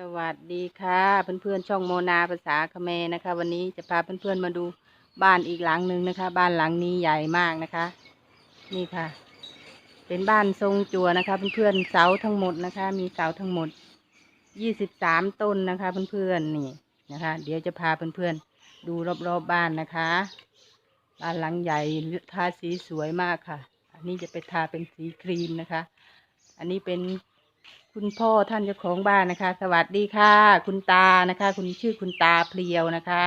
สวัสดีค่ะเพื่อนๆช่องโมนาภาษาเมนะคะ วันนี้จะพาเพื่อนๆมาดูบ้านอีกหลังหนึ่งนะคะ บ้านหลังนี้ใหญ่มากนะคะ นี่ค่ะ เป็นบ้านทรงจั่วนะคะ เพื่อนๆเสาทั้งหมดนะคะ มีเสาทั้งหมดยี่สิบสามต้นนะคะ เพื่อนๆนี่นะคะ เดี๋ยวจะพาเพื่อนๆดูรอบๆบบ้านนะคะบ้านหลังใหญ่ทาสีสวยมากค่ะ อันนี้จะไปทาเป็นสีครีมนะคะ อันนี้เป็น คุณพ่อท่านเจ้าของบ้านนะคะ สวัสดีค่ะ คุณตานะคะ คุณชื่อคุณตาเพลียวนะคะ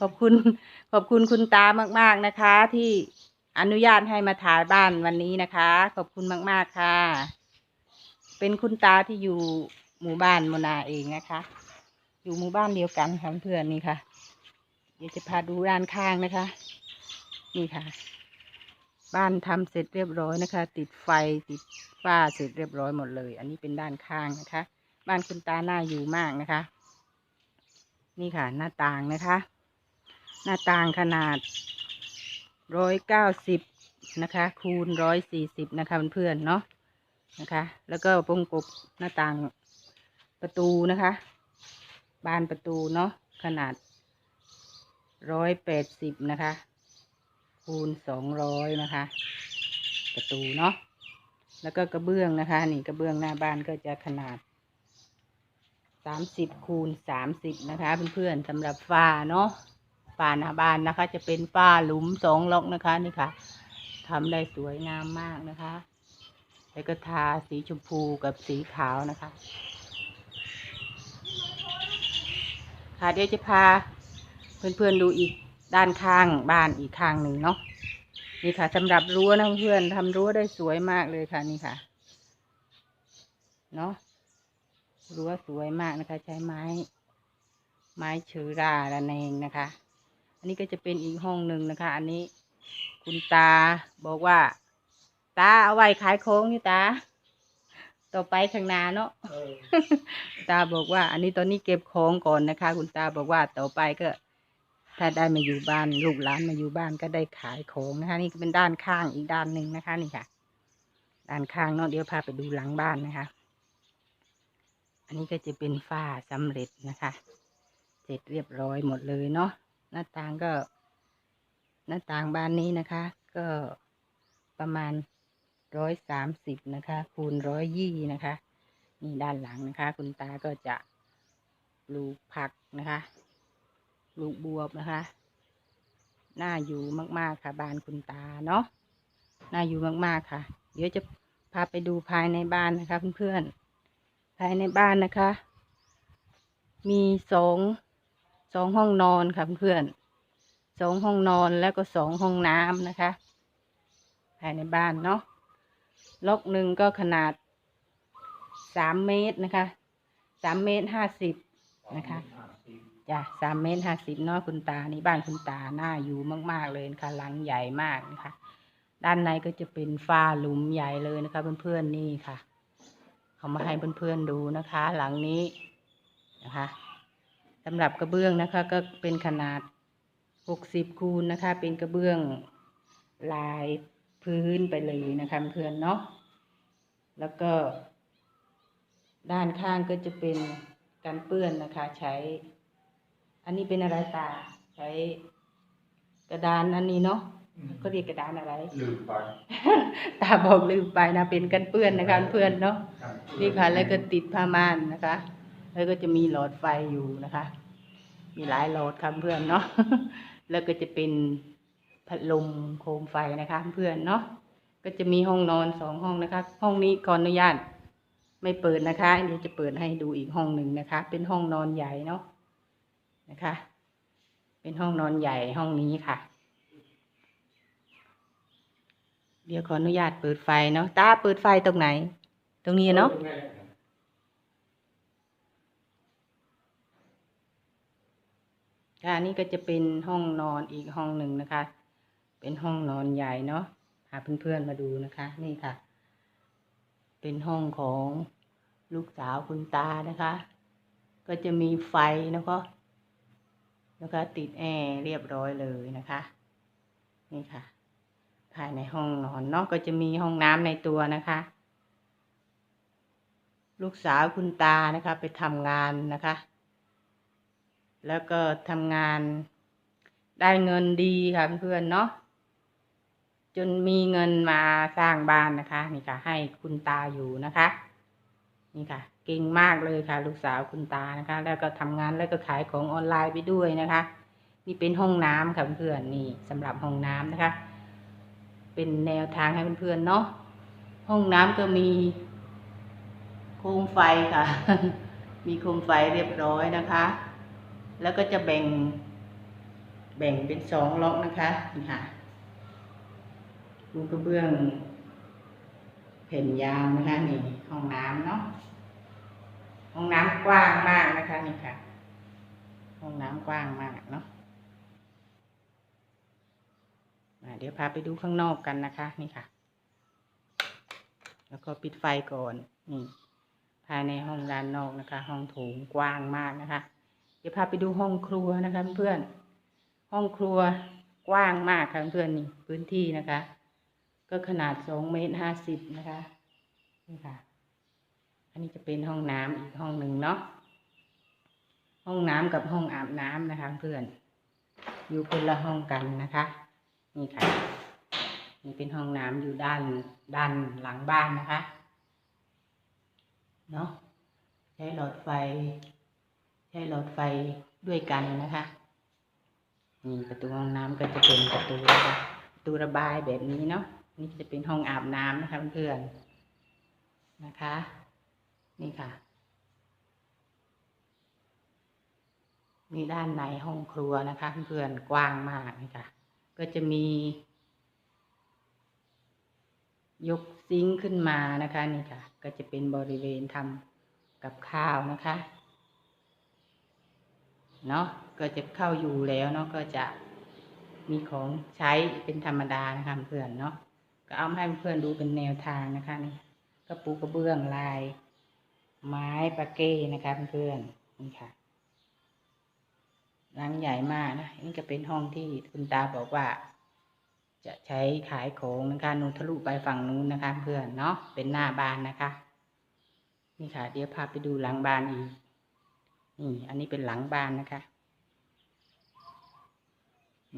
ขอบคุณขอบคุณคุณตามาก ๆนะคะ ที่อนุญาตให้มาถ่ายบ้านวันนี้นะคะ ขอบคุณมาก ๆค่ะ เป็นคุณตาที่อยู่หมู่บ้านโมนาเองนะคะ อยู่หมู่บ้านเดียวกันค่ะเพื่อนนี่ค่ะ เดี๋ยวจะพาดูด้านข้างนะคะ นี่ค่ะ บ้านทำเสร็จเรียบร้อยนะคะ ติดไฟติดฝ้าเสร็จเรียบร้อยหมดเลย อันนี้เป็นด้านข้างนะคะ บ้านคุณตาหน้าอยู่มากนะคะ นี่ค่ะ หน้าต่างนะคะ หน้าต่างขนาดร้อยเก้าสิบนะคะ คูณร้อยสี่สิบนะคะเพื่อนๆเนาะนะคะ แล้วก็ปงกบหน้าต่างประตูนะคะ บานประตูเนาะขนาดร้อยแปดสิบนะคะ คูณสองร้อยนะคะ ประตูเนาะแล้วก็กระเบื้องนะคะ นี่กระเบื้องหน้าบ้านก็จะขนาดสามสิบคูณสามสิบนะคะ เพื่อนๆสำหรับฝ้าเนาะฝ้าหน้าบ้านนะคะ จะเป็นฝ้าหลุมสองล็อกนะคะนี่ค่ะทำได้สวยงามมากนะคะ แล้วก็ทาสีชมพูกับสีขาวนะคะ ค่ะเดี๋ยวจะพาเพื่อนๆดูอีก ด้านข้างบ้านอีกข้างหนึ่งเนาะนี่ค่ะสำหรับรั้วนะเพื่อนทำรั้วได้สวยมากเลยค่ะนี่ค่ะเนาะรั้วสวยมากนะคะ ใช้ไม้ ไม้เชือราระเนงนะคะ อันนี้ก็จะเป็นอีกห้องหนึ่งนะคะ อันนี้คุณตาบอกว่า ตาเอาไว้ขายโค้งนี่ตา ต่อไปข้างหน้าเนาะตาบอกว่า อันนี้ตอนนี้เก็บของก่อนนะคะ คุณตาบอกว่าต่อไปก็ ถ้าได้มาอยู่บ้านลูกหลานมาอยู่บ้านก็ได้ขายของนะคะ นี่ก็เป็นด้านข้างอีกด้านหนึ่งนะคะ นี่ค่ะ ด้านข้างเนาะเดี๋ยวพาไปดูหลังบ้านนะคะ อันนี้ก็จะเป็นฝ้าสำเร็จนะคะ เสร็จเรียบร้อยหมดเลยเนาะหน้าต่างก็ หน้าต่างบ้านนี้นะคะ ก็ประมาณร้อยสามสิบนะคะ คูณร้อยยี่นะคะ นี่ด้านหลังนะคะ คุณตาก็จะปลูกผักนะคะ ลูกบวบนะคะ น่าอยู่มาก ๆ ค่ะ บ้านคุณตาเนาะ น่าอยู่มาก ๆ ค่ะ เดี๋ยวจะพาไปดูภายในบ้านนะคะเพื่อนๆ ภายในบ้านนะคะ มีสองสองห้องนอนค่ะเพื่อนๆสองห้องนอนแล้วก็สองห้องน้ำนะคะ ภายในบ้านเนาะ ล็อกหนึ่งก็ขนาดสามเมตรนะคะสามเมตรห้าสิบนะคะ จ้ะสามเมตรห้าสิบเนาะคุณตานี่บ้านคุณตาหน่าอยู่มาก ๆ เลยนะคะหลังใหญ่มากนะคะ ด้านในก็จะเป็นฝ้าหลุมใหญ่เลยนะคะ เพื่อนๆนี่ค่ะเขามาให้เพื่อนๆดูนะคะ หลังนี้นะคะสำหรับกระเบื้องนะคะ ก็เป็นขนาดหกสิบคูณนะคะ เป็นกระเบื้องลายพื้นไปเลยนะคะเพื่อนเนาะแล้วก็ ด้านข้างก็จะเป็นการเปื้อนนะคะ ใช้ อันนี้เป็นอะไรตาใช้กระดานอันนี้เนาะก็เรียกกระดานอะไรลืมไป ตาบอกลืมไปนะเป็นกันเปื้อนนะคะเพื่อนเนาะครับนี่ค่ะ แล้วก็ติดผ้าม่านนะคะ แล้วก็จะมีหลอดไฟอยู่นะคะ มีหลายหลอดค่ะเพื่อนเนาะแล้วก็จะเป็นพัดลมโคมไฟนะคะ เพื่อนเนาะก็จะมีห้องนอนสองห้องนะคะ ห้องนี้ขออนุญาตไม่เปิดนะคะเดี๋ยวจะเปิดให้ดูอีกห้องหนึ่งนะคะ เป็นห้องนอนใหญ่เนาะ นะคะ เป็นห้องนอนใหญ่ห้องนี้ค่ะ เดี๋ยวขออนุญาตเปิดไฟเนาะตาเปิดไฟตรงไหน ตรงนี้เนาะค่ะนี่ก็จะเป็นห้องนอนอีกห้องหนึ่งนะคะ เป็นห้องนอนใหญ่เนาะพาเพื่อนๆมาดูนะคะ นี่ค่ะ เป็นห้องของลูกสาวคุณตานะคะ ก็จะมีไฟนะคะ แล้วก็ติดแอร์เรียบร้อยเลยนะคะ นี่ค่ะ ภายในห้องนอนเนาะก็จะมีห้องน้ำในตัวนะคะ ลูกสาวคุณตานะคะ ไปทำงานนะคะ แล้วก็ทำงานได้เงินดีค่ะเพื่อนๆเนาะจนมีเงินมาสร้างบ้านนะคะ นี่ค่ะให้คุณตาอยู่นะคะ นี่ค่ะ เก่งมากเลยค่ะ ลูกสาวคุณตานะคะ แล้วก็ทำงานแล้วก็ขายของออนไลน์ไปด้วยนะคะ นี่เป็นห้องน้ำค่ะเพื่อนๆนี่สำหรับห้องน้ำนะคะ เป็นแนวทางให้เพื่อนๆเนาะห้องน้ำก็มีโคมไฟค่ะ มีโคมไฟเรียบร้อยนะคะ แล้วก็จะแบ่ง แบ่งเป็นสองล็อกนะคะนี่ค่ะดูกระเบื้องแผ่นยาวนะคะนี่ห้องน้ำเนาะ ห้องน้ำกว้างมากนะคะนี่ค่ะ ห้องน้ำกว้างมากเนาะอ่าเดี๋ยวพาไปดูข้างนอกกันนะคะ นี่ค่ะ แล้วก็ปิดไฟก่อนนี่ภายในห้องด้านนอกนะคะ ห้องโถงกว้างมากนะคะ เดี๋ยวพาไปดูห้องครัวนะคะเพื่อนห้องครัวกว้างมากค่ะเพื่อนนี่พื้นที่นะคะ ก็ขนาดสองเมตรห้าสิบนะคะ นี่ค่ะ อันนี้จะเป็นห้องน้ำอีกห้องหนึ่งเนาะห้องน้ำกับห้องอาบน้ำนะคะ เพื่อน อยู่คนละห้องกันนะคะ นี่ค่ะนี่เป็นห้องน้ำอยู่ด้านด้านหลังบ้านนะคะเนาะใช้หลอดไฟ ใช้หลอดไฟด้วยกันนะคะนี่ประตูห้องน้ำก็จะเป็นประตูนะคะประตูระบายแบบนี้เนาะนี่จะเป็นห้องอาบน้ำนะคะเพื่อนๆนะคะ นี่ค่ะ นี่ด้านในห้องครัวนะคะ เพื่อนกว้างมากนี่ค่ะ ก็จะมี ยกซิงค์ขึ้นมานะคะ นี่ค่ะ ก็จะเป็นบริเวณทำกับข้าวนะคะเนาะก็จะเข้าอยู่แล้วเนาะก็จะมีของใช้เป็นธรรมดานะคะเพื่อนเนาะก็เอามาให้เพื่อนดูเป็นแนวทางนะคะนี่กระปูกระเบื้องลาย ไม้ปาเก้นะคะเพื่อนนี่ค่ะหลังใหญ่มากนะนี่ก็เป็นห้องที่คุณตาบอกว่า จะใช้ขายของนะคะนูนทะลุไปฝั่งนู้นนะคะ เพื่อนเนาะเป็นหน้าบ้านนะคะ นี่ค่ะ เดี๋ยวพาไปดูหลังบ้านอีกนี่อันนี้เป็นหลังบ้านนะคะ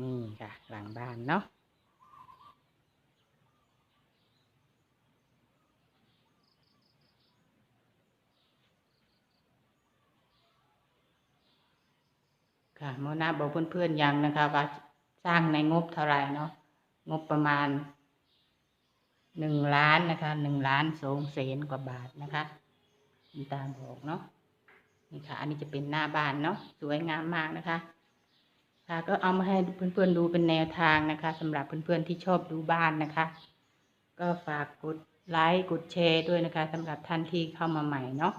นี่ค่ะ หลังบ้านเนาะ ค่ะโมนาบอกเพื่อนๆยังนะคะ ว่าสร้างในงบเท่าไหร่เนาะงบประมาณหนึ่งล้านนะคะหนึ่งล้านสองแสนกว่าบาทนะคะคุณตาบอกเนาะนี่ค่ะ อันนี้จะเป็นหน้าบ้านเนาะสวยงามมากนะคะ ค่ะก็เอามาให้เพื่อนๆดูเป็นแนวทางนะคะสำหรับเพื่อนๆที่ชอบดูบ้านนะคะ ก็ฝากกดไลค์กดแชร์ด้วยนะคะสำหรับท่านที่เข้ามาใหม่เนาะ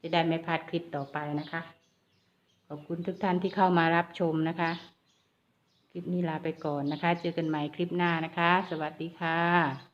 จะได้ไม่พลาดคลิปต่อไปนะคะ อบคุณทุกท่านที่เข้ามารับชมนะคะ คลิปนี้ลาไปก่อนนะคะ เจอกันใหม่คลิปหน้านะคะ สวัสดีค่ะ